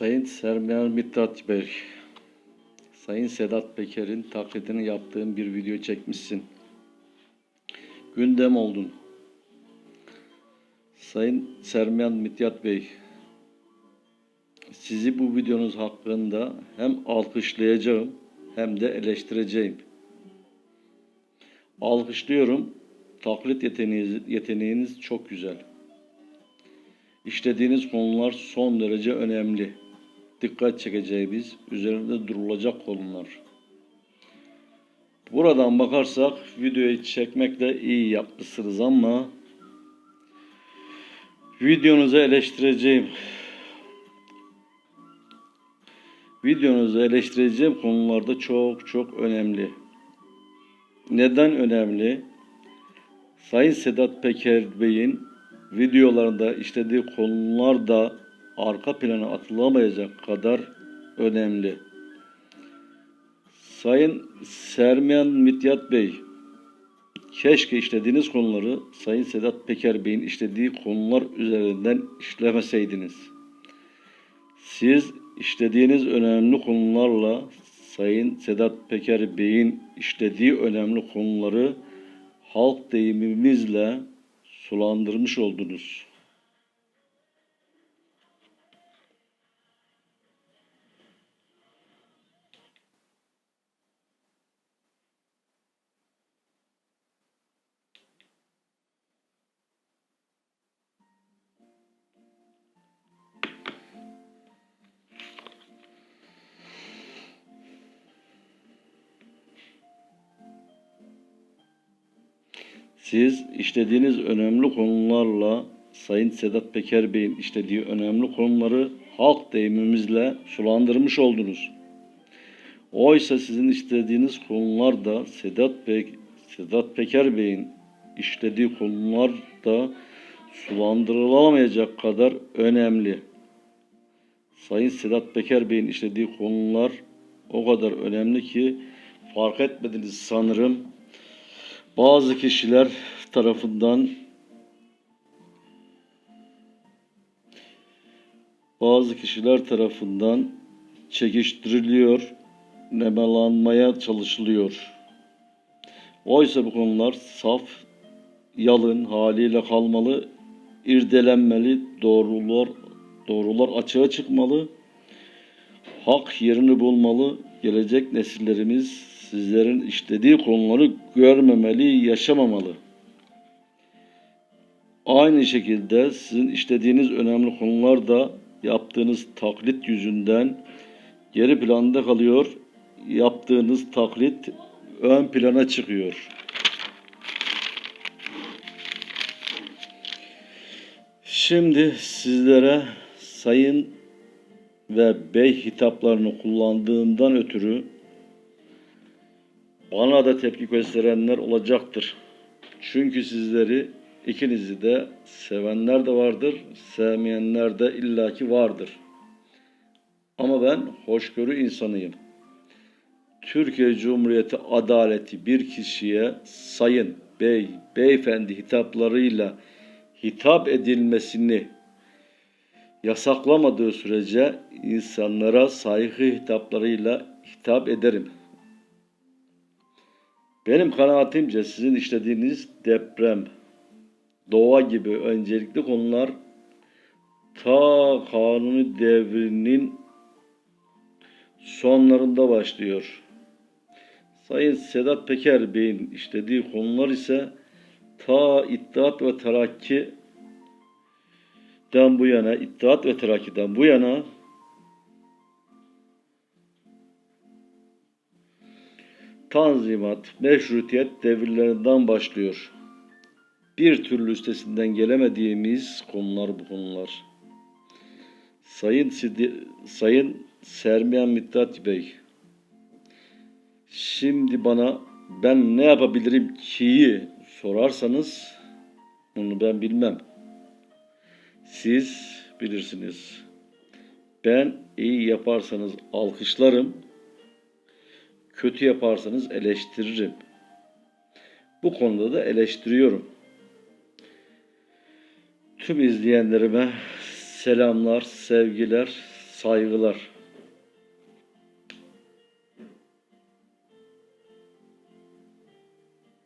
Sayın Sermiyan Mithat Bey, Sayın Sedat Peker'in taklidini yaptığım bir video çekmişsin. Gündem oldun. Sayın Sermiyan Mithat Bey, sizi bu videonuz hakkında hem alkışlayacağım hem de eleştireceğim. Alkışlıyorum. Taklit yeteneğiniz, yeteneğiniz çok güzel. İşlediğiniz konular son derece önemli. Dikkat çekeceğimiz, üzerinde durulacak konular. Buradan bakarsak videoyu çekmekle iyi yapmışsınız ama videonuzu eleştireceğim. Videonuzu eleştireceğim konularda çok çok önemli. Neden önemli? Sayın Sedat Peker Bey'in videolarında işlediği konular da arka plana atılamayacak kadar önemli. Sayın Sermiyan Mityat Bey, keşke işlediğiniz konuları Sayın Sedat Peker Bey'in işlediği konular üzerinden işlemeseydiniz. Siz işlediğiniz önemli konularla Sayın Sedat Peker Bey'in işlediği önemli konuları halk deyimimizle sulandırmış oldunuz. Siz işlediğiniz önemli konularla Sayın Sedat Peker Bey'in işlediği önemli konuları halk deyimimizle sulandırmış oldunuz. Oysa sizin işlediğiniz konular da Sedat Bey, Sedat Peker Bey'in işlediği konular da sulandırılamayacak kadar önemli. Sayın Sedat Peker Bey'in işlediği konular o kadar önemli ki fark etmediniz sanırım. Bazı kişiler tarafından bazı kişiler tarafından çekiştiriliyor, nemalanmaya çalışılıyor. Oysa bu konular saf, yalın haliyle kalmalı, irdelenmeli, doğrular doğrular açığa çıkmalı, hak yerini bulmalı, gelecek nesillerimiz sizlerin işlediği konuları görmemeli, yaşamamalı. Aynı şekilde sizin işlediğiniz önemli konular da yaptığınız taklit yüzünden geri planda kalıyor. Yaptığınız taklit ön plana çıkıyor. Şimdi sizlere sayın ve bey hitaplarını kullandığımdan ötürü bana da tepki gösterenler olacaktır. Çünkü sizleri ikinizi de sevenler de vardır, sevmeyenler de illaki vardır. Ama ben hoşgörü insanıyım. Türkiye Cumhuriyeti adaleti bir kişiye sayın, bey, beyefendi hitaplarıyla hitap edilmesini yasaklamadığı sürece insanlara saygı hitaplarıyla hitap ederim. Benim kanaatimce sizin işlediğiniz deprem, doğa gibi öncelikli konular ta kanuni devrinin sonlarında başlıyor. Sayın Sedat Peker Bey'in işlediği konular ise ta İttihat ve Terakki'den bu yana, İttihat ve Terakki'den bu yana Tanzimat, meşrutiyet devirlerinden başlıyor. Bir türlü üstesinden gelemediğimiz konular bu konular. Sayın Sidi, Sayın Sermiyan Mithat Bey, şimdi bana ben ne yapabilirim ki sorarsanız bunu ben bilmem. Siz bilirsiniz. Ben iyi yaparsanız alkışlarım, kötü yaparsanız eleştiririm. Bu konuda da eleştiriyorum. Tüm izleyenlerime selamlar, sevgiler, Saygılar.